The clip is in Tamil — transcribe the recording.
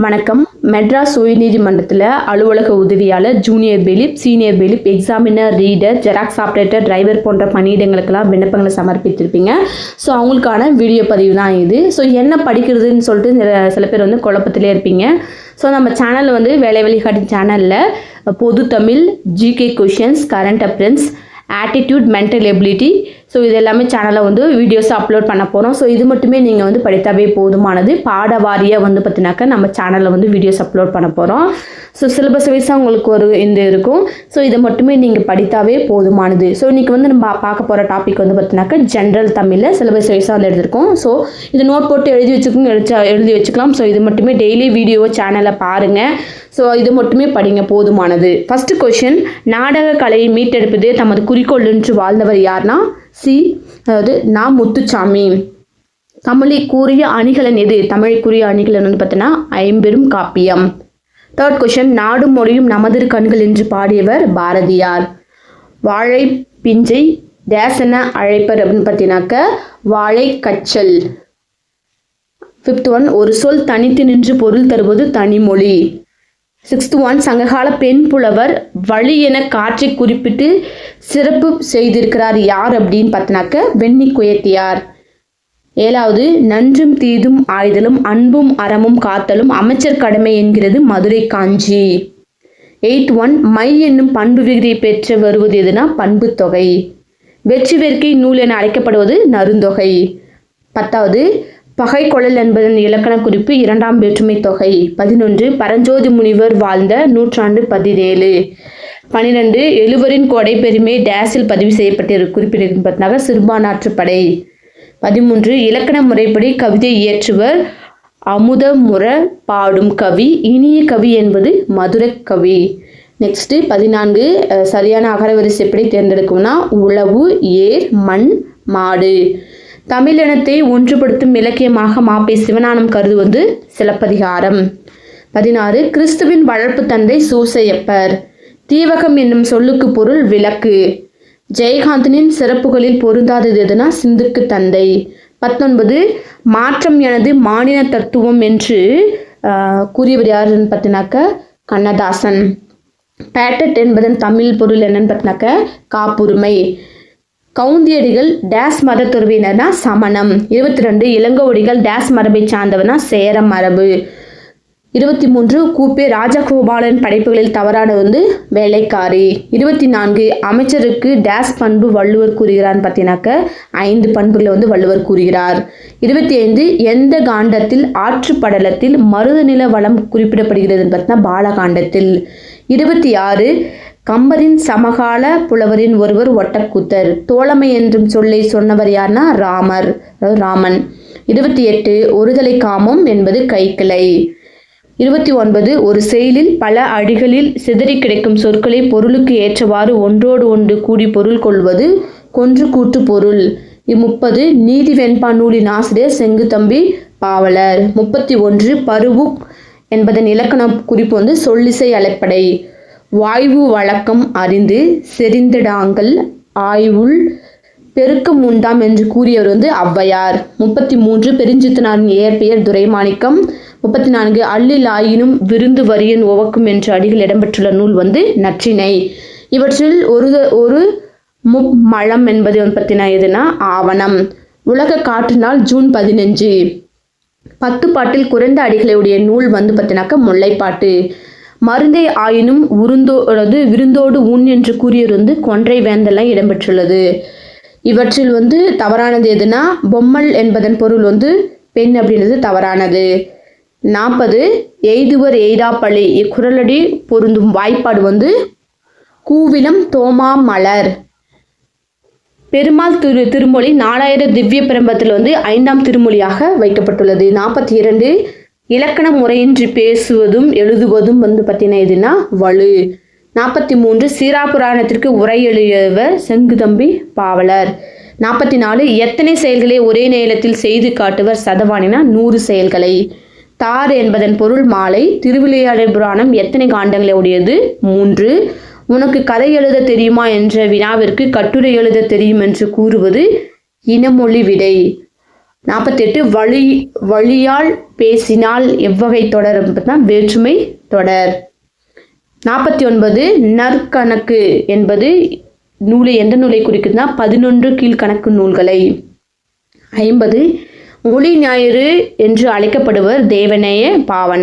வணக்கம். மெட்ராஸ் உயர்நீதிமன்றத்தில் அலுவலக உதவியாளர் junior bailiff senior bailiff examiner reader xerox operator driver போன்ற பணியிடங்களுக்கெல்லாம் விண்ணப்பங்களை சமர்ப்பித்திருப்பீங்க. ஸோ அவங்களுக்கான வீடியோ பதிவு தான் இது. ஸோ என்ன படிக்கிறதுன்னு சொல்லிட்டு சில- பேர் வந்து குழப்பத்திலே இருப்பீங்க. ஸோ நம்ம சேனலில் வந்து வேலை வழிகாட்டி சேனலில் பொது Tamil GK questions current affairs aptitude mental ability so இது எல்லாமே சேனலில் வந்து வீடியோஸ் அப்லோட் பண்ண போகிறோம் ஸோ இது மட்டுமே நீங்கள் வந்து படித்தாவே போதுமானது. பாட வாரியாக வந்து பார்த்தினாக்கா நம்ம சேனலில் வந்து வீடியோஸ் அப்லோட் பண்ண போகிறோம் ஸோ சிலபஸ் வைஸாக உங்களுக்கு ஒரு இந்த இருக்கும். ஸோ இதை மட்டுமே நீங்கள் படித்தாவே போதுமானது. ஸோ இன்றைக்கி வந்து நம்ம பார்க்க போகிற டாபிக் வந்து பார்த்தினாக்கா ஜென்ரல் தமிழில் சிலபஸ் வைஸாக வந்து எடுத்திருக்கோம். ஸோ இது நோட் போட்டு எழுதி வச்சுக்கோங்க எழுதி எழுதி வச்சுக்கலாம். ஸோ இது மட்டுமே டெய்லி வீடியோ சேனலை பாருங்கள் ஸோ இது மட்டுமே படிங்க போதுமானது. ஃபஸ்ட்டு கொஷின் நாடக கலையை மீட்டெடுப்பதே தமது குறிக்கோள் என்று வாழ்ந்தவர் யார்னா? சி அதாவது நா. முத்துச்சாமி. தமிழை கூறிய அணிகலன் எது? தமிழை கூறிய அணிகலன் வந்து பார்த்தீங்கன்னா ஐம்பெரும் காப்பியம். தேர்ட் கொஷின் நாடும் மொழியும் நமது கண்கள் என்று பாடியவர் பாரதியார். வாழை பிஞ்சை தேசன அழைப்பர் அப்படின்னு பார்த்தீங்கன்னாக்க வாழை கச்சல். ஃபிஃப்த் ஒன் ஒரு சொல் தனித்து நின்று பொருள் தருவது தனிமொழி. சிக்ஸ்த் ஒன் சங்ககால பெண் புலவர் வழி என காற்றை குறிப்பிட்டு சிறப்பு செய்திருக்கிறார் யார் அப்படின்னு பார்த்தினாக்க வெண்ணி குயத்தியார். ஏழாவது நன்றும் தீதும் ஆய்தலும் அன்பும் அறமும் காத்தலும் அமைச்சர் கடமை என்கிறது மதுரை காஞ்சி. எயிட் ஒன் மை என்னும் பண்பு விகிதியை பெற்று வருவது எதுனா பண்பு தொகை. வெற்றி வேர்க்கை நூல் என அழைக்கப்படுவது நருந்தொகை பத்தாவது பகை கொழல் என்பதன் இலக்கண குறிப்பு இரண்டாம் வேற்றுமை தொகை. பதினொன்று பரஞ்சோதி முனிவர் வாழ்ந்த நூற்றாண்டு பதினேழு. பனிரெண்டு எழுவரின் கொடை பெருமை டேஸில் பதிவு செய்யப்பட்டிரு குறிப்பிட்டிருக்கு பார்த்தீங்கன்னா சிறுபானாற்றுப்படை பதிமூன்று இலக்கண முறைப்படி கவிதை இயற்றுவர் அமுதமுற பாடும் கவி இனிய கவி என்பது மதுர கவி. நெக்ஸ்ட்டு பதினான்கு சரியான சரியான அகரவரிசைப்படி தேர்ந்தெடுக்கும்னா உளவு ஏர் மண் மாடு. தமிழினத்தை ஒன்றுபடுத்தும் இலக்கியமாக மாப்பை சிவநானம் கருதுவது சிலப்பதிகாரம். பதினாறு கிறிஸ்துவின் வளர்ப்பு தந்தை சூசையப்பர். தீவகம் என்னும் சொல்லுக்கு பொருள் விளக்கு. ஜெயகாந்தனின் சிறப்புகளில் பொருந்தாதது எதுனா சிந்துக்கு தந்தை. பத்தொன்பது மாற்றம் எனது மாநில தத்துவம் என்று கூறியவர் யாருன்னு பார்த்தினாக்க கண்ணதாசன். பேட்டட் என்பதன் தமிழ் பொருள் என்னன்னு பார்த்தினாக்க காப்புரிமை. கவுந்தியடிகள் டேஸ் மதத்துறவினர்னா சமணம். இருபத்தி ரெண்டு இளங்கோடிகள் டேஸ் மரபை சார்ந்தவனா சேர மரபு. இருபத்தி மூன்று கூப்பே ராஜகோபாலன் படைப்புகளில் தவறான வந்து வேலைக்காரி. இருபத்தி நான்கு அமைச்சருக்கு டேஸ் பண்பு வள்ளுவர் கூறுகிறான்னு பார்த்தீங்கன்னாக்க ஐந்து பண்புகளை வந்து வள்ளுவர் கூறுகிறார். இருபத்தி ஐந்து எந்த காண்டத்தில் ஆற்று படலத்தில் மருத நில வளம் குறிப்பிடப்படுகிறதுன்னு பார்த்தீங்கன்னா பாலகாண்டத்தில். இருபத்தி ஆறு கம்பரின் சமகால புலவரின் ஒருவர் ஒட்டக்கூத்தர். தோழமை என்றும் சொல்லை சொன்னவர் யார்னா ராமர் ராமன். இருபத்தி எட்டு ஒருதலை காமம் என்பது கைக்கிளை. இருபத்தி ஒன்பது ஒரு செயலில் பல அடிகளில் சிதறி கிடைக்கும் சொற்களை பொருளுக்கு ஏற்றவாறு ஒன்றோடு ஒன்று கூடி பொருள் கொள்வது கொன்று கூட்டு பொருள். இம்முப்பது நீதி வெண்பா நூலின் ஆசிரியர் செங்குத்தம்பி பாவலர். முப்பத்தி ஒன்று பருவு என்பதன் இலக்கண குறிப்பு வந்து சொல்லிசை அலைப்படை. வாய்வு வழக்கம் அறிந்து செறிந்திடாங்கள் ஆய்வுள் பெருக்கம் உண்டாம் என்று கூறியவர் வந்து ஔவையார். முப்பத்தி மூன்று பெருஞ்சித்தனாரின் இயற்பெயர் துரைமாணிக்கம். முப்பத்தி நான்கு அள்ளில் ஆயினும் விருந்து வரியன் உவக்கும் என்ற அடிகள் இடம்பெற்றுள்ள நூல் வந்து நற்றினை இவற்றில் ஒரு ஒரு மும்மழம் என்பது வந்து பற்றின எதுனா ஆவணம். உலக காற்று நாள் ஜூன் பதினஞ்சு. பத்து பாட்டில் குறைந்த அடிகளுடைய நூல் வந்து பார்த்தினாக்கா முல்லைப்பாட்டு. மருந்தை ஆயினும் உருந்தோ விருந்தோடு உண் என்று கூறியவர் வந்து கொன்றை வேந்தெல்லாம் இடம்பெற்றுள்ளது. இவற்றில் வந்து தவறானது எதுனா பொம்மல் என்பதன் பொருள் வந்து பெண் அப்படின்றது தவறானது. நாற்பது எய்துவர் எய்தாப்பழி இக்குரலடி பொருந்தும் வாய்ப்பாடு வந்து கூவிலம் தோமா மலர். பெருமாள் திரு திருமொழி நாலாயிரம் திவ்ய பிரம்பத்தில் வந்து ஐந்தாம் திருமொழியாக வைக்கப்பட்டுள்ளது. நாற்பத்தி இரண்டு இலக்கண முறையின்றி பேசுவதும் எழுதுவதும் வந்து பார்த்தீங்கன்னா எதுனா வலு. நாற்பத்தி மூன்று சீரா புராணத்திற்கு உரை எழுதியவர் செங்குதம்பி பாவலர். நாற்பத்தி நாலு எத்தனை செயல்களை ஒரே நேரத்தில் செய்து காட்டுவர் சதவானினா நூறு செயல்களை. தார் என்பதன் பொருள் மாலை திருவிளையாடல் புராணம் எத்தனை காண்டங்களை உடையது? மூன்று உனக்கு கதை எழுத தெரியுமா என்ற வினாவிற்கு கட்டுரை எழுத தெரியும் என்று கூறுவது இனமொழி விடை. நாற்பத்தெட்டு வழி வழியால் பேசினால் எவ்வகை தொடர் என்பதுதான் வேற்றுமை தொடர். நாற்பத்தி ஒன்பது நற்கணக்கு என்பது நூலை எந்த நூலை குறிக்குதுன்னா பதினொன்று கீழ்கணக்கு நூல்களை. ஐம்பது மொழி ஞாயிறு என்று அழைக்கப்படுவர் தேவநேய பாவன